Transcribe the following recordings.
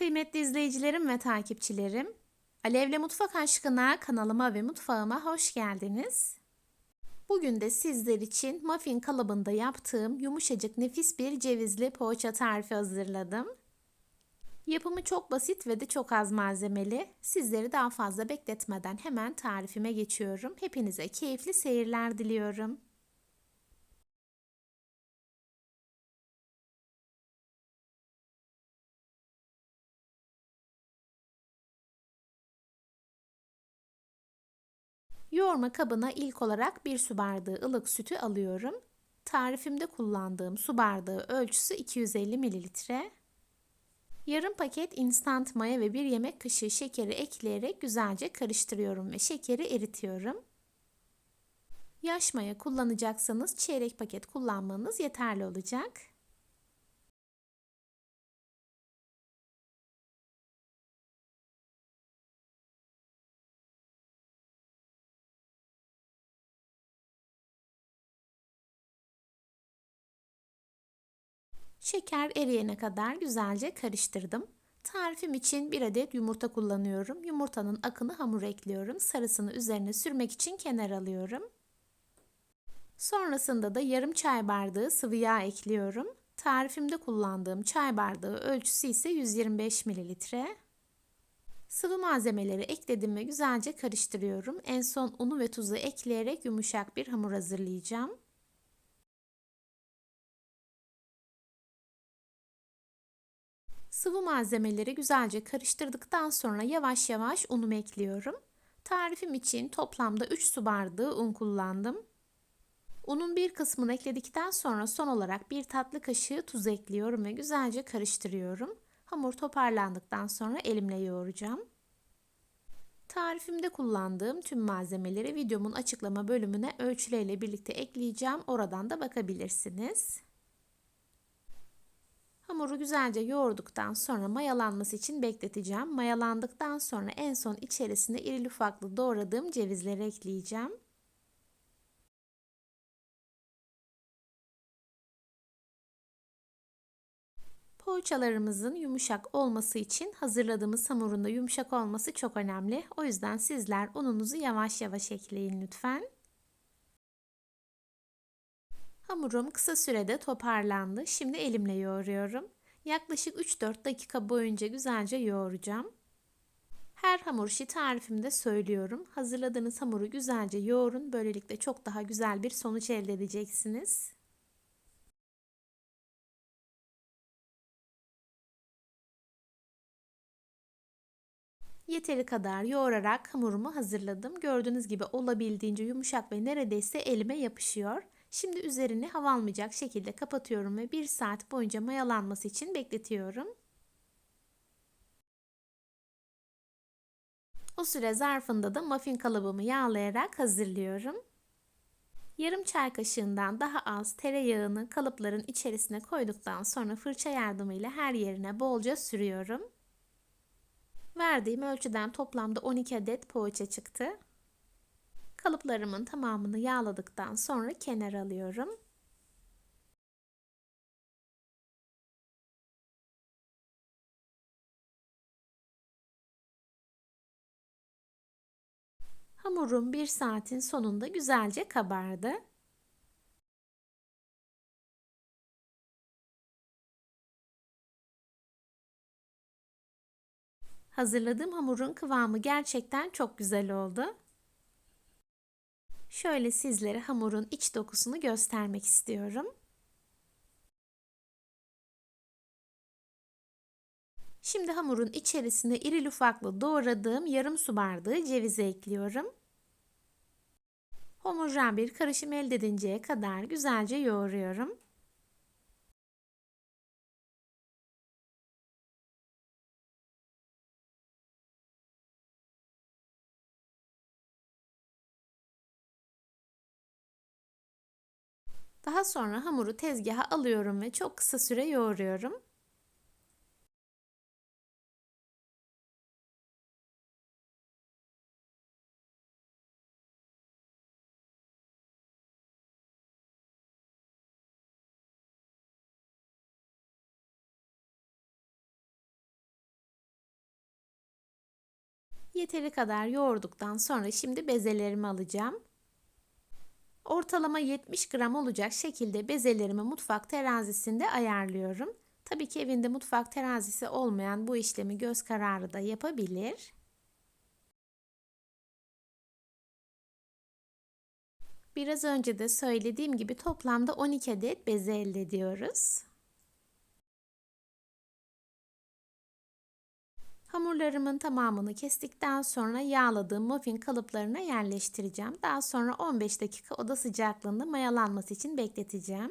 Kıymetli izleyicilerim ve takipçilerim, Alevle Mutfak Aşkına kanalıma ve mutfağıma hoş geldiniz. Bugün de sizler için muffin kalıbında yaptığım yumuşacık nefis bir cevizli poğaça tarifi hazırladım. Yapımı çok basit ve de çok az malzemeli. Sizleri daha fazla bekletmeden hemen tarifime geçiyorum. Hepinize keyifli seyirler diliyorum. Yoğurma kabına ilk olarak bir su bardağı ılık sütü alıyorum. Tarifimde kullandığım su bardağı ölçüsü 250 mililitre. Yarım paket instant maya ve bir yemek kaşığı şekeri ekleyerek güzelce karıştırıyorum ve şekeri eritiyorum. Yaş maya kullanacaksanız çeyrek paket kullanmanız yeterli olacak. Şeker eriyene kadar güzelce karıştırdım. Tarifim için bir adet yumurta kullanıyorum. Yumurtanın akını hamur ekliyorum. Sarısını üzerine sürmek için kenar alıyorum. Sonrasında da yarım çay bardağı sıvı yağ ekliyorum. Tarifimde kullandığım çay bardağı ölçüsü ise 125 mililitre. Sıvı malzemeleri ekledim ve güzelce karıştırıyorum. En son unu ve tuzu ekleyerek yumuşak bir hamur hazırlayacağım. Sıvı malzemeleri güzelce karıştırdıktan sonra yavaş yavaş unumu ekliyorum. Tarifim için toplamda 3 su bardağı un kullandım. Unun bir kısmını ekledikten sonra son olarak bir tatlı kaşığı tuz ekliyorum ve güzelce karıştırıyorum. Hamur toparlandıktan sonra elimle yoğuracağım. Tarifimde kullandığım tüm malzemeleri videomun açıklama bölümüne ölçülerle birlikte ekleyeceğim. Oradan da bakabilirsiniz. Hamuru güzelce yoğurduktan sonra mayalanması için bekleteceğim. Mayalandıktan sonra en son içerisine iri ufaklı doğradığım cevizleri ekleyeceğim. Poğaçalarımızın yumuşak olması için hazırladığımız hamurun da yumuşak olması çok önemli. O yüzden sizler ununuzu yavaş yavaş ekleyin lütfen. Hamurum kısa sürede toparlandı. Şimdi elimle yoğuruyorum. Yaklaşık 3-4 dakika boyunca güzelce yoğuracağım. Her hamur işi tarifimde söylüyorum. Hazırladığınız hamuru güzelce yoğurun. Böylelikle çok daha güzel bir sonuç elde edeceksiniz. Yeteri kadar yoğurarak hamurumu hazırladım. Gördüğünüz gibi olabildiğince yumuşak ve neredeyse elime yapışıyor. Şimdi üzerini hava almayacak şekilde kapatıyorum ve 1 saat boyunca mayalanması için bekletiyorum. O süre zarfında da muffin kalıbımı yağlayarak hazırlıyorum. Yarım çay kaşığından daha az tereyağını kalıpların içerisine koyduktan sonra fırça yardımıyla her yerine bolca sürüyorum. Verdiğim ölçüden toplamda 12 adet poğaça çıktı. Kalıplarımın tamamını yağladıktan sonra kenar alıyorum. Hamurum bir saatin sonunda güzelce kabardı. Hazırladığım hamurun kıvamı gerçekten çok güzel oldu. Şöyle sizlere hamurun iç dokusunu göstermek istiyorum. Şimdi hamurun içerisine iri ufaklı doğradığım yarım su bardağı cevizi ekliyorum. Homojen bir karışım elde edinceye kadar güzelce yoğuruyorum. Daha sonra hamuru tezgaha alıyorum ve çok kısa süre yoğuruyorum. Yeteri kadar yoğurduktan sonra şimdi bezelerimi alacağım. Ortalama 70 gram olacak şekilde bezelerimi mutfak terazisinde ayarlıyorum. Tabii ki evinde mutfak terazisi olmayan bu işlemi göz kararı da yapabilir. Biraz önce de söylediğim gibi toplamda 12 adet beze elde ediyoruz. Hamurlarımın tamamını kestikten sonra yağladığım muffin kalıplarına yerleştireceğim. Daha sonra 15 dakika oda sıcaklığında mayalanması için bekleteceğim.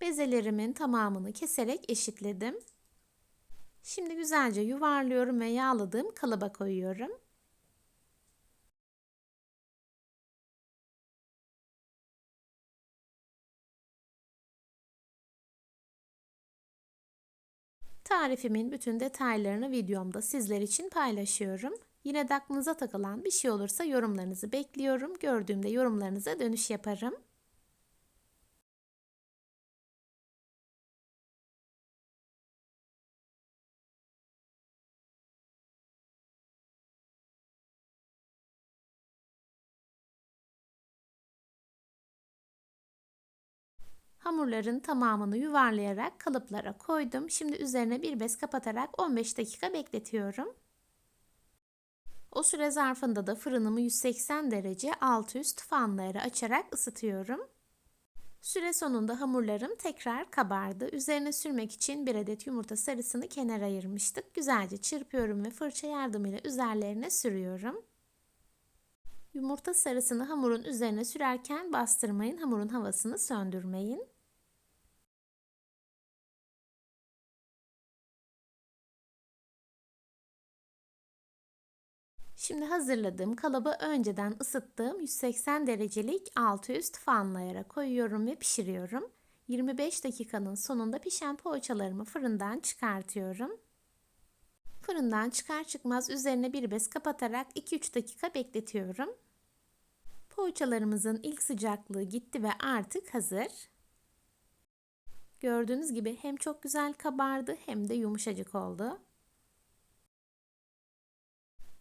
Bezelerimin tamamını keserek eşitledim. Şimdi güzelce yuvarlıyorum ve yağladığım kalıba koyuyorum. Tarifimin bütün detaylarını videomda sizler için paylaşıyorum. Yine de aklınıza takılan bir şey olursa yorumlarınızı bekliyorum. Gördüğümde yorumlarınıza dönüş yaparım. Hamurların tamamını yuvarlayarak kalıplara koydum. Şimdi üzerine bir bez kapatarak 15 dakika bekletiyorum. O süre zarfında da fırınımı 180 derece alt üst fanları açarak ısıtıyorum. Süre sonunda hamurlarım tekrar kabardı. Üzerine sürmek için bir adet yumurta sarısını kenara ayırmıştık. Güzelce çırpıyorum ve fırça yardımıyla üzerlerine sürüyorum. Yumurta sarısını hamurun üzerine sürerken bastırmayın, hamurun havasını söndürmeyin. Şimdi hazırladığım kalıbı önceden ısıttığım 180 derecelik altı üst fanlayara koyuyorum ve pişiriyorum. 25 dakikanın sonunda pişen poğaçalarımı fırından çıkartıyorum. Fırından çıkar çıkmaz üzerine bir bez kapatarak 2-3 dakika bekletiyorum. Poğaçalarımızın ilk sıcaklığı gitti ve artık hazır. Gördüğünüz gibi hem çok güzel kabardı hem de yumuşacık oldu.